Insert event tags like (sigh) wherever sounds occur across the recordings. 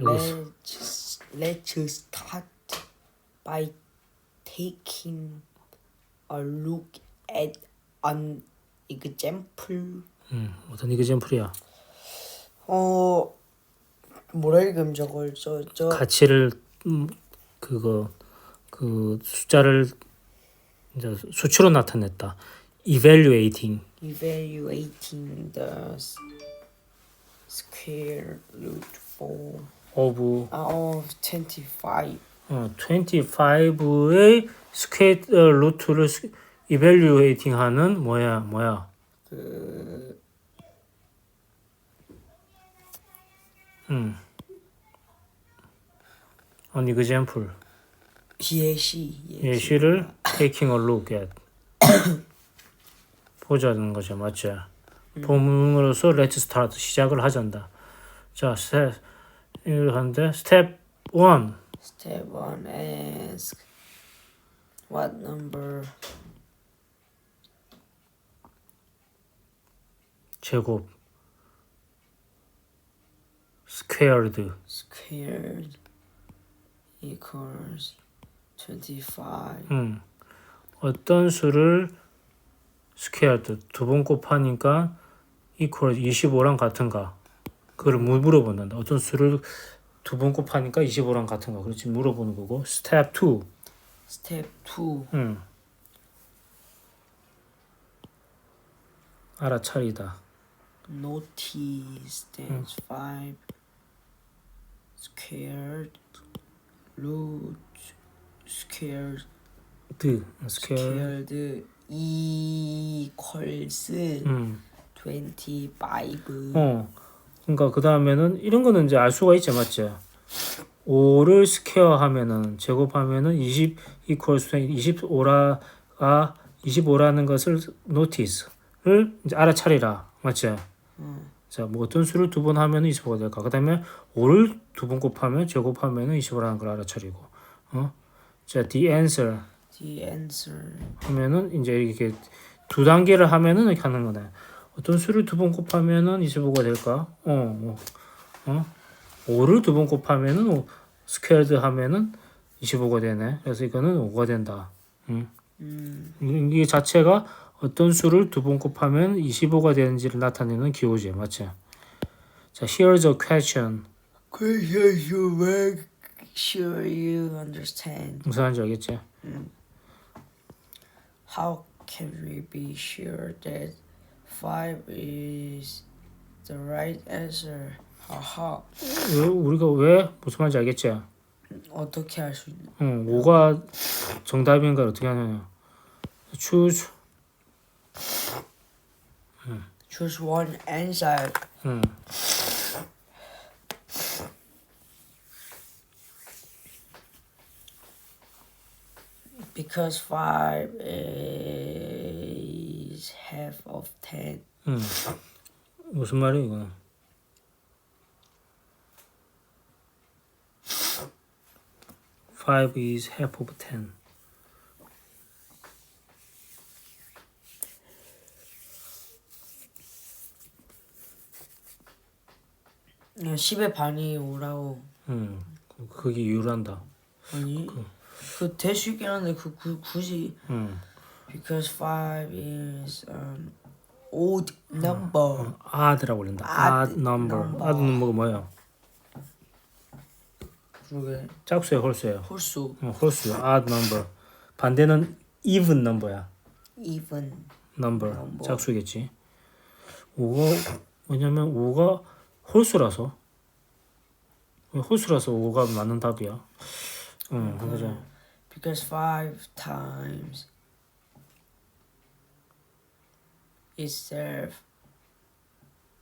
Let's, let's start by taking a look at an example. 음, 어떤 이그젠플이야? 어 뭐라 읽으면 저걸 저 저 가치를 음, 그거 그 숫자를 이제 수치로 나타냈다. evaluating evaluating the square root for of of 25. 어, 25의 스퀘어 루트를 스- evaluating 하는 뭐야 뭐야 그 음. an example 예시 예시 를 taking a look at 보자는 거죠 맞죠? 본문으로서 let's start 시작을 하잔다. 자 스텝 이걸 하는데 스텝 1 Step 1 ask what number 제곱 squared squared equals 25. 음. 어떤 수를 squared 두 번 곱하니까 equal 25랑 같은가? 그걸 물- 물어본단다. 어떤 수를 두 번 곱하니까 25랑 같은가? 그렇지 물어보는 거고. 스텝 2. Step 2 음. 알아차리다. notice that 5 squared root squared squared equals 음. 25. 어. 그러니까 그 다음에는 이런 거는 이제 알 수가 있죠, 맞죠? 5를 스퀘어 하면은 제곱하면은 20 equals 25라 아 25라는 것을 notice를 이제 알아차리라, 맞죠? 음. 자, 뭐 어떤 수를 두 번 하면은 25가 될까? 그 다음에 5를 두 번 곱하면 제곱하면은 25라는 걸 알아차리고, 어? 자, the answer The answer 하면은 이제 이렇게 두 단계를 하면은 이렇게 하는 거네. 어떤 수를 두 번 곱하면은 25가 될까? 어, 뭐, 어? 5를 두 번 곱하면은 오, 스퀘어드 하면은 25가 되네. 그래서 이거는 5가 된다. 음. 음, 이게 자체가 어떤 수를 두 번 곱하면 25가 되는지를 나타내는 기호지, 맞지? 자, here's a question. question you make sure you understand. 무슨 말인지 알겠지? How can we be sure that 5 is the right answer? 하하. 왜, 우리가 왜 무슨 말인지 알겠지? 어떻게 할 수 있나? 응, 5가 정답인가 어떻게 하냐? choose Choose one answer. 응. Because 5 is half of 10. 응. 무슨 말이야 이거는? Five is half of ten. 야, 10의 반이 5라고. 응. 그게 이유란다. 아니, 그될수 있긴 한데 그, 그 굳이 응. Because 5 is an odd number. odd라고 그런다. Odd number. odd number가 뭐야? 그러게 짝수야, 홀수야. 홀수 어, 홀수야. odd number. 반대는 even number야. even number. number. 짝수겠지. 5가 왜냐면 5가 홀수라서 홀수라서 5가 맞는 답이야. 응, 그죠. because 5 times itself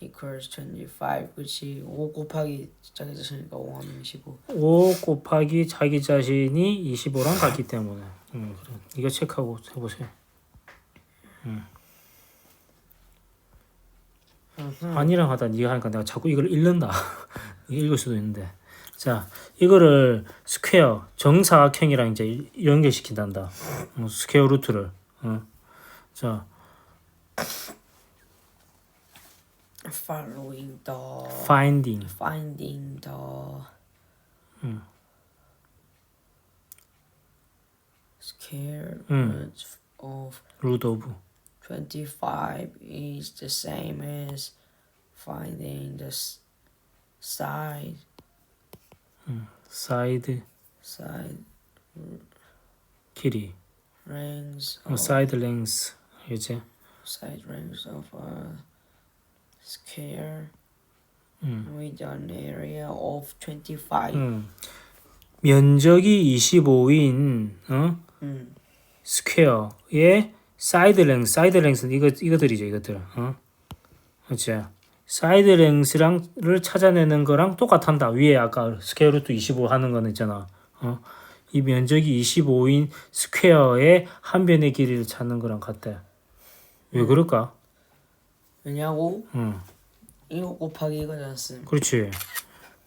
equals 25 그치 5 곱하기 자기 자신이니까 5 하면 25 5 곱하기 자기 자신이 25랑 같기 때문에. 응, 그래. 이거 체크하고 해보세요. 아니랑 하다 네가 하니까 내가 자꾸 이걸 읽는다. (laughs) 읽을 수도 있는데. 자, 이거를 스퀘어 정사각형이랑 이제 연결시킨단다. 어, 스퀘어 루트를. 어. 자, following the finding finding the 음. square 음. root of root of 25 is the same as finding the s- side side side 길이 range 어, of side length 이제 Side range of a square 음. with an area of 25. 음. 면적이 25인 어? 음. 스퀘어의 사이드 랭스, 사이드 랭스는 이거 이거들이죠, 이것들. 어? 그렇지. 사이드 랭스랑을 찾아내는 거랑 똑같한다. 위에 아까 스퀘어 루트 25 하는 거는 있잖아. 어? 이 면적이 25인 스퀘어의 한 변의 길이를 찾는 거랑 같대. 왜 그럴까? 왜냐고 응. 이거 곱하기 이거잖아 씀. 그렇지.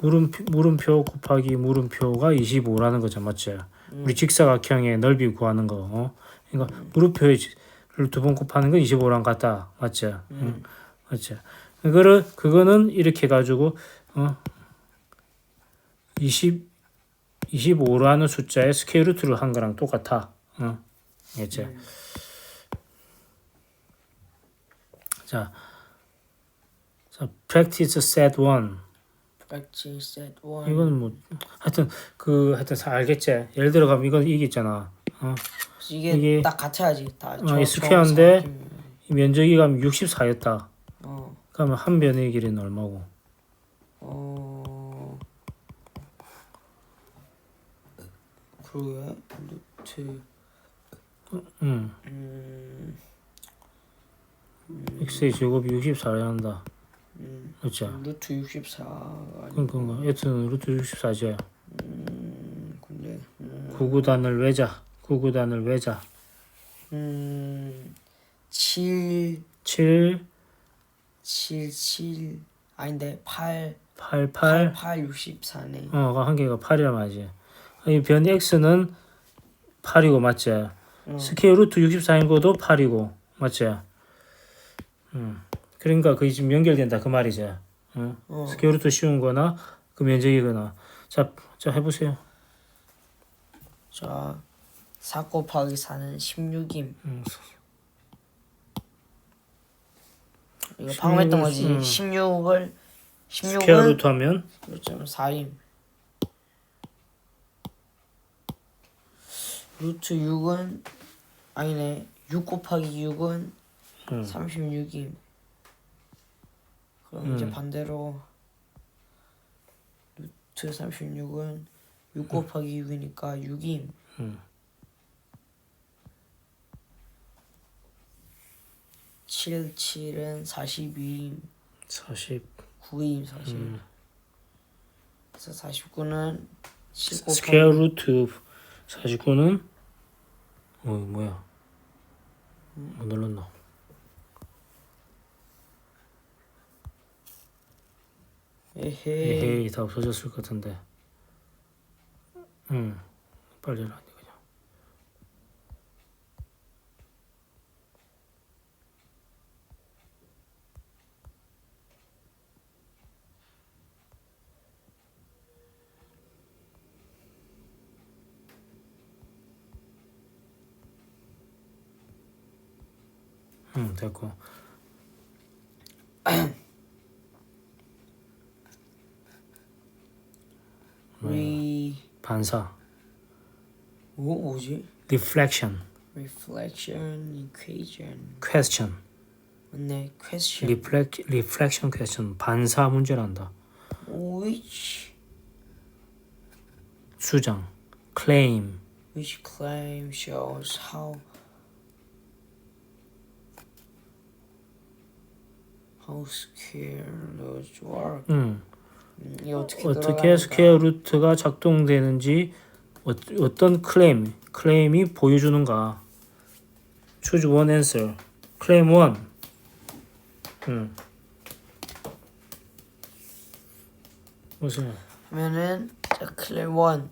물음표, 물음표 곱하기 물음표가 25라는 거죠, 맞지? 우리 직사각형의 넓이 구하는 거. 어? 그러니까 물음표를 두 번 곱하는 건 25랑 같다, 맞지? 응. 맞지? 그거를 그거는 이렇게 가지고 어? 20 25라는 숫자의 스퀘어 루트를 한 거랑 똑같아. 어? 알겠지? 자, 자, practice set 1. practice at one. 이거는 뭐 하여튼 그 하여튼 다 알겠지. 예를 들어 가면 이건 이게 있잖아. 어. 이게, 이게- 딱 같아야지 다. 어, 이 면적이 가면 64였다. 어. 그러면 한 변의 길이는 얼마고? 어. 그러게 루트 음. 음. X의 제곱이 64야 한다. 음. 그렇지? 루트 64 아니. 그러니까 여튼 루트 64죠. 음. 근데 음. 9구단을 외자. 9구단을 외자. 음. 7 7 7 7 아닌데 8 8 8 8 8 64네. 어, 한 개가 8이라 말이지. 이변 x는 8이고 맞지? 어. 스퀘어 루트 64인 것도 8이고 맞지? 음. 그러니까 그게 지금 연결된다 그 말이지. 어? 어. 스퀘어 루트 쉬운 거나 그 면적이거나 자, 자 해보세요. 자, 4 곱하기 4는 16임. 음. 이거 방금 했던 거지. 음. 16을 스퀘어 16은 루트 하면 1.4임. 루트 6은 아니네. 6 곱하기 6은 음. 36임. 그럼 이제 음. 반대로 루트 36은 6 곱하기 6이니까 6임. 음. 7, 7은 42임. 40 9임 40. 음. 그래서 49는 10 곱하기 스퀘어 루트 49는 어 뭐야? 뭐 눌렀노? 에헤이. 에헤이 다 없어졌을 것 같은데. 응. 빨리 해라. 응 됐고. 반사. 뭐 뭐지? reflection, reflection equation. question, 맞네. question. reflect, reflection question 반사 문제란다. which 수장, claim, which claim shows how how roots work. 음, 음, 이게 어떻게 어떻게 돌아가는가? 스퀘어 루트가 작동되는지 어, 어떤 클레임, 클레임이 보여주는가. Choose one answer. claim one. 음. 무슨 하면은 자 claim one.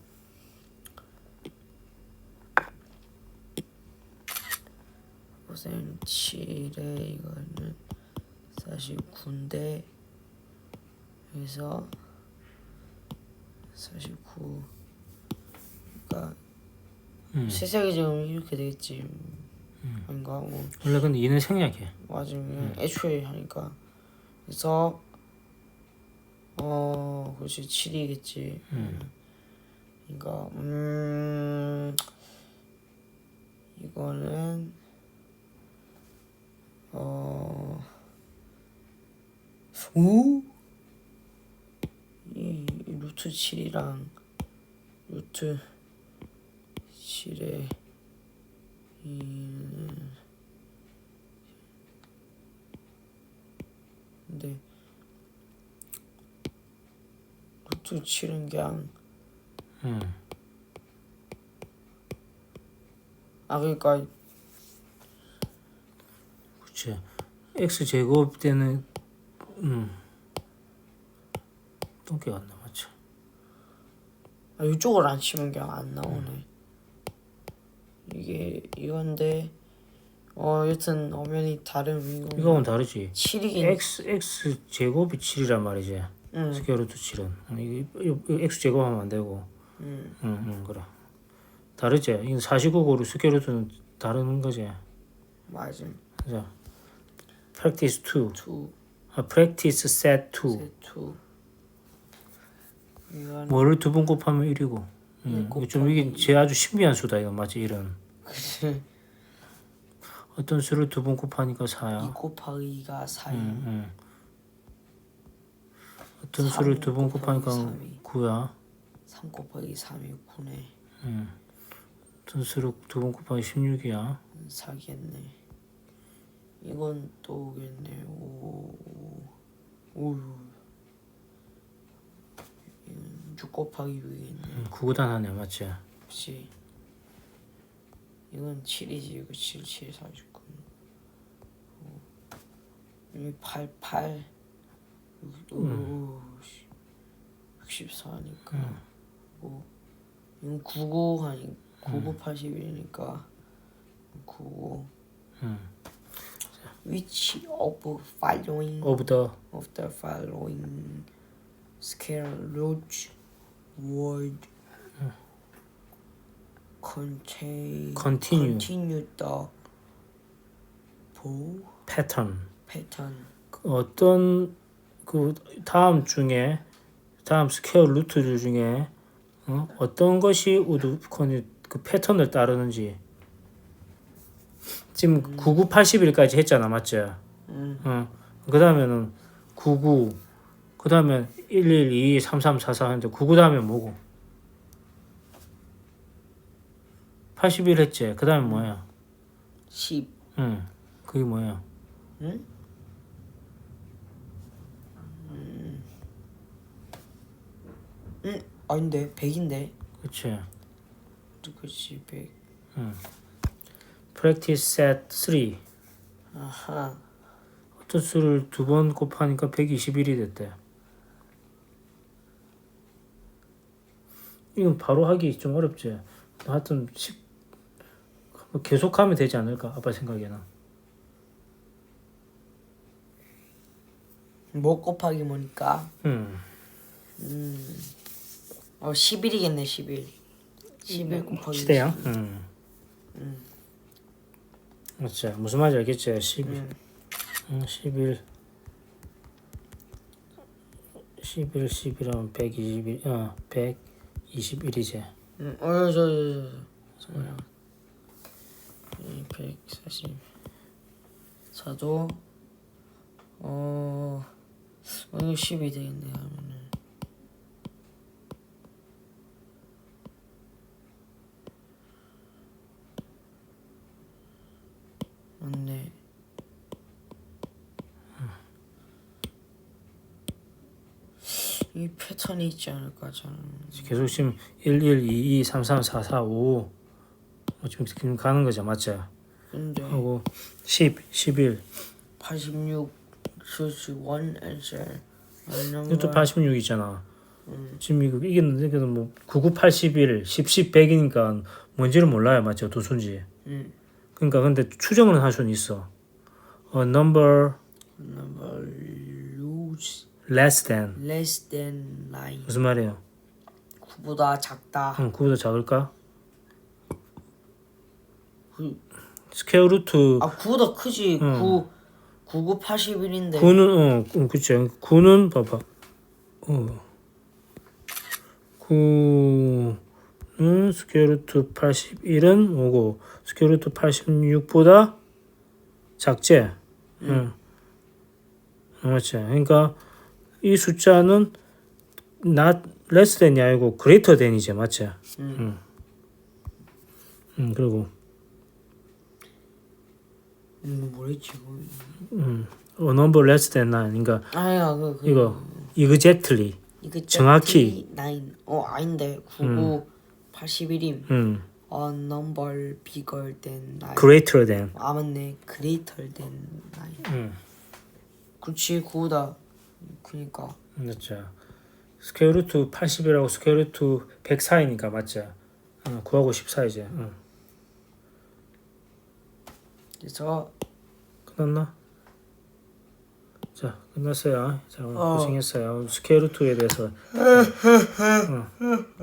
우선 7에 이거는 49인데 여기서 49 그러니까 음. 세세계적으로 이렇게 되겠지. 아닌가? 뭐 원래 근데 이는 생략해. 맞으면 애초에 하니까. 그래서 어 그렇지. 7이겠지. 그러니까 음 이거는 어 오? 이 루트 7이랑 루트 7에 이는 근데 루트 7은 그냥 음. 아 그러니까 그렇지. x 제곱 때는 음. 똥개가 안 남았죠. 아, 이쪽을 안 치면 그냥 안 나오네. 이게 이건데 어 여튼 엄연히 다른 위공. 이거는 다르지. 7이긴. x x 제곱이 7이란 말이지. 응. 스퀘어 루트 7은 어, 이게 이거 x 제곱하면 안 되고. 응. 응, 응, 그래. 다르지. 이건 49고로 스퀘어 루트는 다른 거지. 맞음. 자, practice 2. 2 아, practice set 2. 세트. 이건 뭐를 두 번 곱하면 1이고. 네, 음, 이게 좀 이게 제 아주 신비한 수다 이거 맞지 이런. 그치. 어떤 수를 두 번 곱하니까 2 4야. 곱하기가 4이. 음, 음. 어떤 삼 수를 두 번 곱하기 곱하니까 삼이. 9야. 3 곱하기 3이 9네. 음. 어떤 수를 두 번 곱하기 16이야. 사겠네. 이건 또겠네. 오. 오. 이건 6 곱하기 6이겠네. 음, 9구단 하네 맞지? 그치. 이건 7이지. 이거 7, 7, 49. 여기 8, 8. 오, 64니까. 뭐, 이건 99 하니, 99, 81이니까. 99. 음. Which of the following of the of the following scale roots would contain Continue. continue the bow pattern. pattern 그 어떤 그 다음 중에 다음 스퀘어 루트 중에 어? 어떤 것이 우드콘이 그 패턴을 따르는지 지금 99, 81까지 했잖아 맞지? 음. 어. 그 다음에는 99, 그 다음에 11, 22, 33, 44 하는데 99 다음에 뭐고? 81 했지? 그 다음에 뭐야? 10 응. 그게 뭐야? 응? 응? 아닌데 100인데 그치? 그치 100 practice set 3. 아하 어떤 수를 두 번 곱하니까 121이 됐대. 이건 바로 하기 좀 어렵지. 하여튼 10, 뭐 계속하면 되지 않을까? 아빠 생각에는. 뭐 곱하기 뭐니까 음. 어 11이겠네 11 11 곱하기 시대야? 음. 맞지. 무슨 말인지 알겠지? 11. 음. 음, 11. 11, 11하면 121, 어, 121이지. 응, 어, 저, 저, 저, 저, 뭐야. 140. 사도, 어, 어, 이거 10이 되겠네, 하면은. 맞네. 이 패턴이 있지 않을까, 저는. 계속 지금 1, 1, 2, 2, 3, 3, 4, 4, 5. 어, 지금 지금 가는 거죠, 맞지? 근데, 하고 10, 11. 86 choose one answer. 이것도 86이잖아. 지금 이거 이겼는데 그래서 뭐 99, 81, 10, 10, 100이니까 뭔지를 몰라요, 맞죠? 두 수인지. 음. 그러니까 근데 추정은 할 수는 있어. A number Number lose less than less than nine. 무슨 말이에요? 9보다 작다. 응, 9보다 작을까? 그- 스퀘어 루트 아 9보다 크지. 9 99 81인데. 9는 어, 음, 그치. 9는 봐봐. 어. 9는 스퀘어 루트 81은 뭐고 스퀘어 루트 86보다 작지? 응. 어, 맞지? 그러니까 이 숫자는 not less than이 아니고 greater than이지, 맞지? 응. 응, 그리고 음 뭐랬지? 뭐. 음, a number less than 9. 그러니까 아야 그, 그 이거 exactly. 정확히. 9. 어 아닌데 99 81임. 음, A number bigger than 9. greater than. 아 맞네. Greater than 9. 음. 그치 9보다. 그니까. 맞죠. 스퀘어 루트 80이라고 스퀘어 루트 104이니까 맞죠. 어, 9하고 14이지. 응. 그래서 끝났나? 자, 끝났어요. 자, 오늘 어. 고생했어요. 스퀘어 루트에 대해서 (laughs)